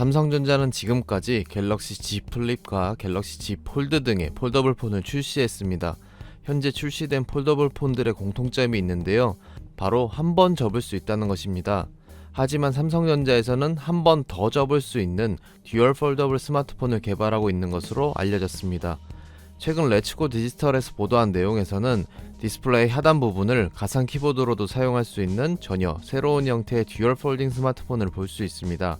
삼성전자는 지금까지 갤럭시 Z 플립과 갤럭시 Z 폴드 등의 폴더블 폰을 출시했습니다. 현재 출시된 폴더블 폰들의 공통점이 있는데요. 바로 한 번 접을 수 있다는 것입니다. 하지만 삼성전자에서는 한 번 더 접을 수 있는 듀얼 폴더블 스마트폰을 개발하고 있는 것으로 알려졌습니다. 최근 레츠고 디지털에서 보도한 내용에서는 디스플레이 하단 부분을 가상 키보드로도 사용할 수 있는 전혀 새로운 형태의 듀얼 폴딩 스마트폰을 볼 수 있습니다.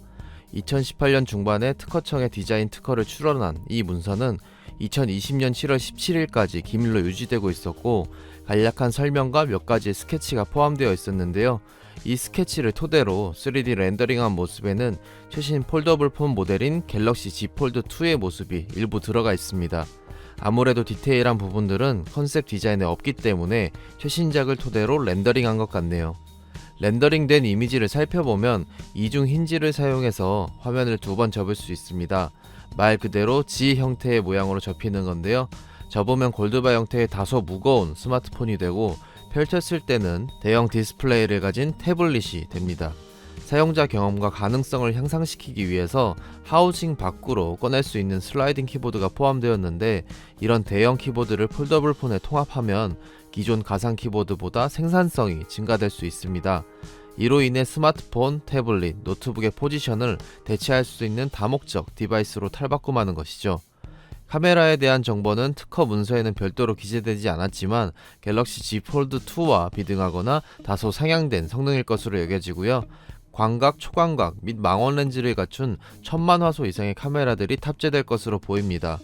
2018년 중반에 특허청의 디자인 특허를 출원한 이 문서는 2020년 7월 17일까지 기밀로 유지되고 있었고 간략한 설명과 몇 가지의 스케치가 포함되어 있었는데요. 이 스케치를 토대로 3D 렌더링한 모습에는 최신 폴더블 폰 모델인 갤럭시 Z 폴드 2의 모습이 일부 들어가 있습니다. 아무래도 디테일한 부분들은 컨셉 디자인에 없기 때문에 최신작을 토대로 렌더링한 것 같네요. 렌더링된 이미지를 살펴보면 이중 힌지를 사용해서 화면을 두 번 접을 수 있습니다. 말 그대로 G 형태의 모양으로 접히는 건데요. 접으면 골드바 형태의 다소 무거운 스마트폰이 되고 펼쳤을 때는 대형 디스플레이를 가진 태블릿이 됩니다. 사용자 경험과 가능성을 향상시키기 위해서 하우징 밖으로 꺼낼 수 있는 슬라이딩 키보드가 포함되었는데 이런 대형 키보드를 폴더블 폰에 통합하면 기존 가상 키보드보다 생산성이 증가될 수 있습니다. 이로 인해 스마트폰, 태블릿, 노트북의 포지션을 대체할 수 있는 다목적 디바이스로 탈바꿈하는 것이죠. 카메라에 대한 정보는 특허 문서에는 별도로 기재되지 않았지만 갤럭시 Z 폴드 2와 비등하거나 다소 상향된 성능일 것으로 여겨지고요. 광각, 초광각 및 망원 렌즈를 갖춘 천만 화소 이상의 카메라들이 탑재될 것으로 보입니다.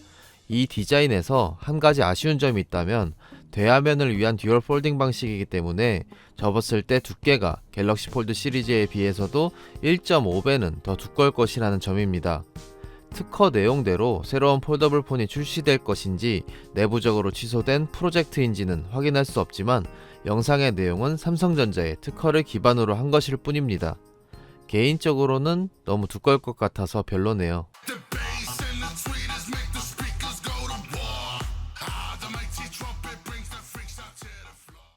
이 디자인에서 한 가지 아쉬운 점이 있다면 대화면을 위한 듀얼 폴딩 방식이기 때문에 접었을 때 두께가 갤럭시 폴드 시리즈에 비해서도 1.5배는 더 두꺼울 것이라는 점입니다. 특허 내용대로 새로운 폴더블 폰이 출시될 것인지 내부적으로 취소된 프로젝트인지는 확인할 수 없지만 영상의 내용은 삼성전자의 특허를 기반으로 한 것일 뿐입니다. 개인적으로는 너무 두꺼울 것 같아서 별로네요.